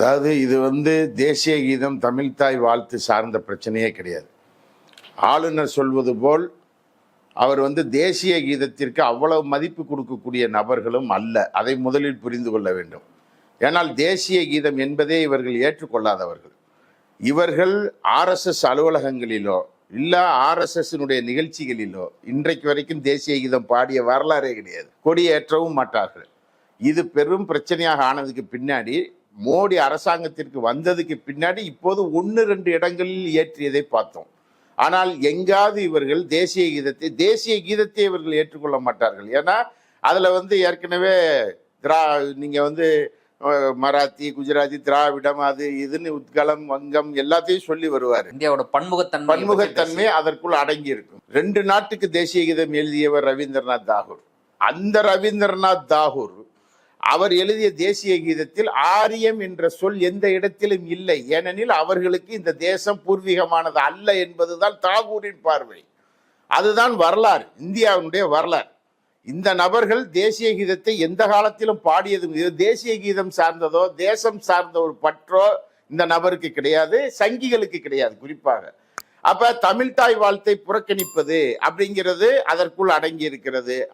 அதாவது இது வந்து தேசிய கீதம் தமிழ்தாய் வாழ்த்து சார்ந்த பிரச்சனையே கிடையாது. ஆளுநர் சொல்வது போல் அவர் வந்து தேசிய கீதத்திற்கு அவ்வளவு மதிப்பு கொடுக்கக்கூடிய நபர்களும் அல்ல. அதை முதலில் புரிந்து கொள்ள வேண்டும். ஏனால் தேசிய கீதம் என்பதே இவர்கள் ஏற்றுக்கொள்ளாதவர்கள். இவர்கள் ஆர்எஸ்எஸ் அலுவலகங்களிலோ இல்லை ஆர்எஸ்எஸ்னுடைய நிகழ்ச்சிகளிலோ இன்றைக்கு வரைக்கும் தேசிய கீதம் பாடிய வரலாறே கிடையாது. கொடியேற்றவும் மாட்டார்கள். இது பெரும் பிரச்சனையாக ஆனதுக்கு பின்னாடி மோடி அரசாங்கத்திற்கு வந்ததுக்கு பின்னாடி இப்போது ஒன்று ரெண்டு இடங்களில் ஏற்றியதை பார்த்தோம். ஆனால் எங்காவது இவர்கள் தேசிய கீதத்தை தேசிய கீதத்தை இவர்கள் ஏற்றுக்கொள்ள மாட்டார்கள். ஏன்னா அதுல வந்து ஏற்கனவே திரா நீங்க வந்து மராத்தி குஜராத்தி திராவிடம் அது இதுன்னு உத்கலம் வங்கம் எல்லாத்தையும் சொல்லி வருவார். இந்தியாவோட பன்முகத்தன்மை பன்முகத்தன்மை அதற்குள் அடங்கி இருக்கும் ரெண்டு நாட்டுக்கு தேசிய கீதம் எழுதியவர் ரவீந்திரநாத் தாகூர். அந்த ரவீந்திரநாத் தாகூர் அவர் எழுதிய தேசிய கீதத்தில் ஆரியம் என்ற சொல் எந்த இடத்திலும் இல்லை. ஏனெனில் அவர்களுக்கு இந்த தேசம் பூர்வீகமானது அல்ல என்பதுதான் தாகூரின் பார்வை. அதுதான் வரலாறு இந்தியாவினுடைய வரலாறு. இந்த நபர்கள் தேசிய கீதத்தை எந்த காலத்திலும் பாடியதும் இது தேசிய கீதம் சார்ந்ததோ தேசம் சார்ந்த ஒரு பற்றோ இந்த நபருக்கு கிடையாது சங்கிகளுக்கு கிடையாது குறிப்பாக. அப்ப தமிழ்தாய் வாழ்த்தை புறக்கணிப்பது அப்படிங்கிறது அதற்குள் அடங்கி இருக்கிறது.